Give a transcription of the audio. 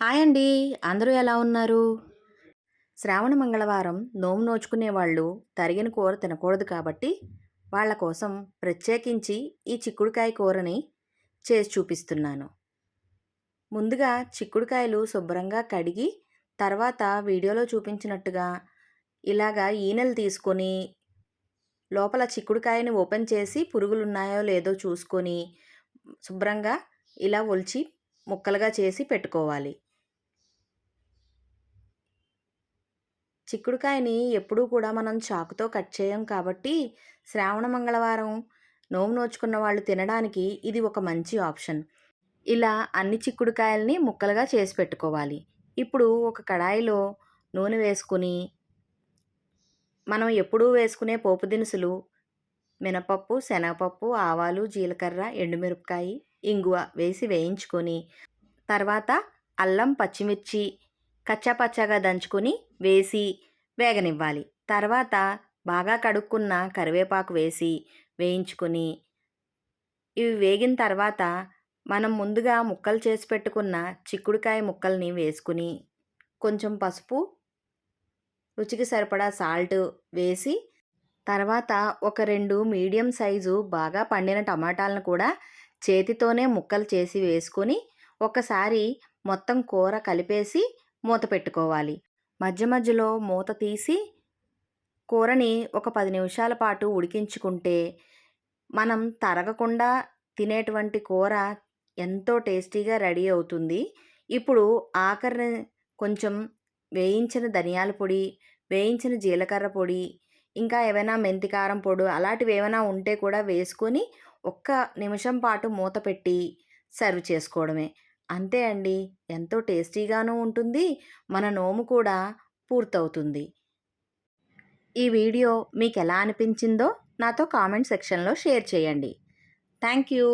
Hi అండి. అందరూ ఎలా ఉన్నారు? శ్రావణ మంగళవారం నోము నోచుకునే వాళ్ళు తరిగిన కూర తినకూడదు కాబట్టి వాళ్ళ కోసం ప్రత్యేకించి ఈ చిక్కుడుకాయ కూరని చేసి చూపిస్తున్నాను. ముందుగా చిక్కుడుకాయలు శుభ్రంగా కడిగి తర్వాత వీడియోలో చూపించినట్టుగా ఇలాగా ఈనెలు తీసుకొని లోపల చిక్కుడుకాయని ఓపెన్ చేసి పురుగులు ఉన్నాయో లేదో చూసుకొని శుభ్రంగా ఇలా ఒలిచి ముక్కలుగా చేసి పెట్టుకోవాలి. చిక్కుడుకాయని ఎప్పుడూ కూడా మనం చాకుతో కట్ చేయం కాబట్టి శ్రావణ మంగళవారం నోము నోచుకున్న వాళ్ళు తినడానికి ఇది ఒక మంచి ఆప్షన్. ఇలా అన్ని చిక్కుడుకాయల్ని ముక్కలుగా చేసి పెట్టుకోవాలి. ఇప్పుడు ఒక కడాయిలో నూనె వేసుకుని మనం ఎప్పుడూ వేసుకునే పోపు దినుసులు మినపప్పు శనగపప్పు ఆవాలు జీలకర్ర ఎండుమిరపకాయ ఇంగువ వేసి వేయించుకొని తర్వాత అల్లం పచ్చిమిర్చి కచ్చాపచ్చాగా దంచుకొని వేసి వేగనివ్వాలి. తర్వాత బాగా కడుక్కున్న కరివేపాకు వేసి వేయించుకొని ఇవి వేగిన తర్వాత మనం ముందుగా ముక్కలు చేసి పెట్టుకున్న చిక్కుడుకాయ ముక్కల్ని వేసుకుని కొంచెం పసుపు రుచికి సరిపడా సాల్ట్ వేసి తర్వాత ఒక రెండు మీడియం సైజు బాగా పండిన టమాటాలను కూడా చేతితోనే ముక్కలు చేసి వేసుకొని ఒకసారి మొత్తం కూర కలిపేసి మూత పెట్టుకోవాలి. మధ్య మధ్యలో మూత తీసి కూరని ఒక పది నిమిషాల పాటు ఉడికించుకుంటే మనం తరగకుండా తినేటువంటి కూర ఎంతో టేస్టీగా రెడీ అవుతుంది. ఇప్పుడు ఆఖరిని కొంచెం వేయించిన ధనియాల పొడి వేయించిన జీలకర్ర పొడి ఇంకా ఏమైనా మెంతికారం పొడి అలాంటివి ఏమైనా ఉంటే కూడా వేసుకొని ఒక్క నిమిషం పాటు మూత పెట్టి సర్వ్ చేసుకోవడమే. అంతే అండి. ఎంతో టేస్టీగాను ఉంటుంది. మన నోము కూడా పూర్తవుతుంది. ఈ వీడియో మీకు ఎలా అనిపించిందో నాతో కామెంట్ సెక్షన్లో షేర్ చేయండి. Thank you